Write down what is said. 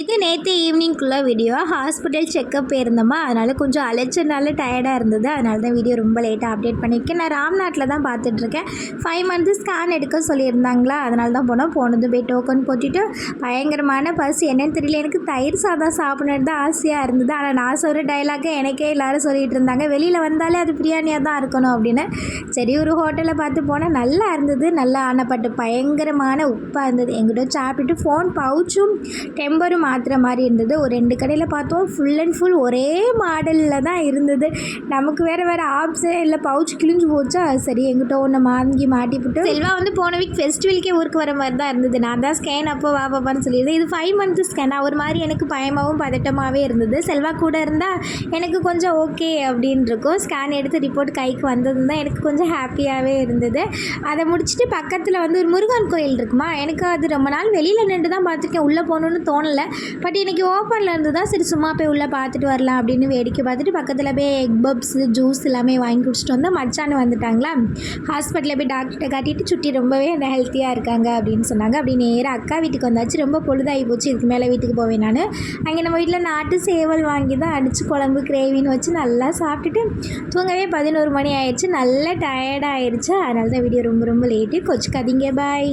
இது நேற்று ஈவினிங்குள்ளே வீடியோ ஹாஸ்பிட்டல் செக்கப் போயிருந்தோமா? அதனால் கொஞ்சம் அலைச்சனால டயர்டாக இருந்தது. அதனால தான் வீடியோ ரொம்ப லேட்டாக அப்டேட் பண்ணியிருக்கேன். நான் ராம்நாட்டில் தான் பார்த்துட்ருக்கேன். ஃபைவ் மந்த்து ஸ்கேன் எடுக்க சொல்லியிருந்தாங்களா? அதனால தான் போனோம். போனதும் போய் டோக்கன் போட்டுட்டு பயங்கரமான பஸ் என்னன்னு தெரியல. எனக்கு தயிர் சாதம் சாப்பிட்றது தான் ஆசையாக இருந்தது. ஆனால் நான் சொல்கிற டைலாக்கை எனக்கே எல்லோரும் சொல்லிகிட்டு இருந்தாங்க. வெளியில் வந்தாலே அது பிரியாணியாக தான் இருக்கணும் அப்படின்னு. சரி ஒரு ஹோட்டலில் பார்த்து போனால் நல்லா இருந்தது. நல்லா ஆனப்பட்டு பயங்கரமான உப்பாக இருந்தது. எங்கிட்ட சாப்பிட்டுட்டு ஃபோன் பவுச்சும் டெம்பரும் மாற்றுற மாதிரி இருந்தது. ஒரு ரெண்டு கடையில் பார்த்தோம். ஃபுல் அண்ட் ஃபுல் ஒரே மாடலில் தான் இருந்தது. நமக்கு வேறு வேறு ஆப்ஸே இல்லை பவுச் கிழிஞ்சு போச்சா? சரி எங்கிட்ட ஒன்று வாங்கி மாட்டிவிட்டு செல்வா வந்து போன வீக் ஃபெஸ்டிவலுக்கே ஊருக்கு வர மாதிரி தான் இருந்தது. நான் தான் ஸ்கேன் அப்போ வா பாப்பான்னு சொல்லியிருந்தேன். இது ஃபைவ் மந்த்து ஸ்கேன் ஒரு மாதிரி எனக்கு பயமாகவும் பதட்டமாகவே இருந்தது. செல்வா கூட இருந்தால் எனக்கு கொஞ்சம் ஓகே அப்படின்னு இருக்கும் ஸ்கேன் எடுத்து ரிப்போர்ட் கைக்கு வந்தது தான் எனக்கு கொஞ்சம் ஹாப்பியாகவே இருந்தது. அதை முடிச்சுட்டு பக்கத்தில் வந்து ஒரு முருகன் கோயில் இருக்குமா? எனக்கு அது ரொம்ப நாள் வெளியில் நின்று தான் பார்த்துருக்கேன். உள்ளே போகணுன்னு தோணலை. பட் இன்றைக்கி ஓப்பனில் இருந்து தான் சரி சும்மா போய் உள்ளே பார்த்துட்டு வரலாம் அப்படின்னு வேடிக்கை பார்த்துட்டு பக்கத்தில் போய் எக் பப்ஸ் ஜூஸ் எல்லாமே வாங்கி குடிச்சிட்டு வந்தால் மச்சான் வந்துட்டாங்களா? ஹாஸ்பிட்டலில் போய் டாக்டர்கிட்ட காட்டிட்டு சுட்டி ரொம்பவே ஹெல்த்தியாக இருக்காங்க அப்படின்னு சொன்னாங்க. அப்படி நேராக அக்கா வீட்டுக்கு வந்தாச்சு. ரொம்ப பொழுதாகி போச்சு. இதுக்கு மேலே வீட்டுக்கு போவேன் நான். அங்கே நம்ம வீட்டில் நாட்டு சேவல் வாங்கி தான் அடித்து குழம்பு கிரேவின்னு வச்சு நல்லா சாப்பிட்டுட்டு தூங்கவே பதினோரு மணி ஆயிடுச்சு. நல்லா டயர்டாக ஆயிடுச்சு. அதனால தான் வீடியோ ரொம்ப ரொம்ப லேட்டு கொச்சுக்காதீங்க. பாய்